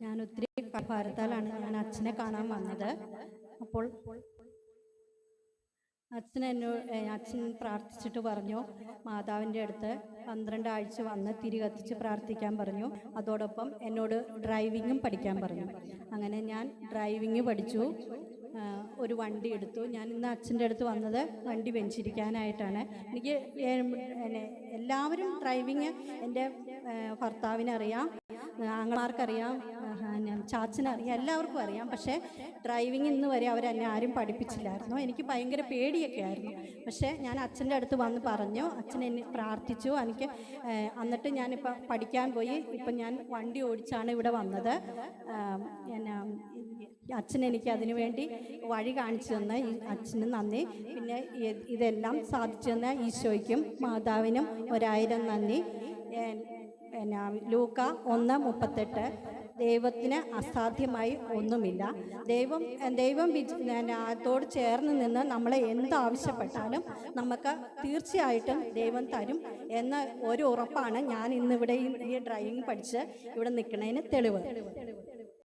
ഞാൻ ഒത്തിരി ഭാരത്താലാണ് ഞാൻ അച്ഛനെ കാണാൻ വന്നത്. അപ്പോൾ അച്ഛൻ എന്നോ അച്ഛൻ പ്രാർത്ഥിച്ചിട്ട് പറഞ്ഞു മാതാവിന്റെ അടുത്ത് പന്ത്രണ്ട് ആഴ്ച വന്ന് തിരി കത്തിച്ച് പ്രാർത്ഥിക്കാൻ പറഞ്ഞു. അതോടൊപ്പം എന്നോട് ഡ്രൈവിങ്ങും പഠിക്കാൻ പറഞ്ഞു. അങ്ങനെ ഞാൻ ഡ്രൈവിങ് പഠിച്ചു. ഒരു വണ്ടി എടുത്തു. ഞാൻ ഇന്ന് അച്ഛന്റെ അടുത്ത് വന്നത് വണ്ടി വെഞ്ചിരിക്കാനായിട്ടാണ് എനിക്ക് എല്ലാവരും ഡ്രൈവിങ് എന്റെ ഭർത്താവിനറിയാം ആങ്ങളമാർക്കറിയാം ചാച്ചനറിയാം എല്ലാവർക്കും അറിയാം. പക്ഷേ ഡ്രൈവിംഗ് ഇന്ന് വരെ അവരെന്നെ ആരും പഠിപ്പിച്ചില്ലായിരുന്നു. എനിക്ക് ഭയങ്കര പേടിയൊക്കെ ആയിരുന്നു. പക്ഷേ ഞാൻ അച്ഛന്റെ അടുത്ത് വന്ന് പറഞ്ഞു അച്ഛൻ എന്നെ പ്രാർത്ഥിച്ചു. എനിക്ക് എന്നിട്ട് ഞാനിപ്പോൾ പഠിക്കാൻ പോയി. ഇപ്പം ഞാൻ വണ്ടി ഓടിച്ചാണ് ഇവിടെ വന്നത്. എന്നാ അച്ഛൻ എനിക്ക് അതിനു വേണ്ടി വഴി കാണിച്ചു തന്ന അച്ഛന് നന്ദി. പിന്നെ ഇതെല്ലാം സാധിച്ചു തന്ന ഈശോയ്ക്കും മാതാവിനും ഒരായിരം നന്ദി. ലൂക്ക ഒന്ന് മുപ്പത്തെട്ട്. ദൈവത്തിന് അസാധ്യമായി ഒന്നുമില്ല. ദൈവം ദൈവം അതോട് ചേർന്ന് നിന്ന് നമ്മളെ എന്താവശ്യപ്പെട്ടാലും നമുക്ക് തീർച്ചയായിട്ടും ദൈവം തരും എന്ന ഒരു ഉറപ്പാണ് ഞാൻ ഇന്നിവിടെ ഈ ഡ്രൈവിംഗ് പഠിച്ച് ഇവിടെ നിൽക്കുന്നതിന് തെളിവ്.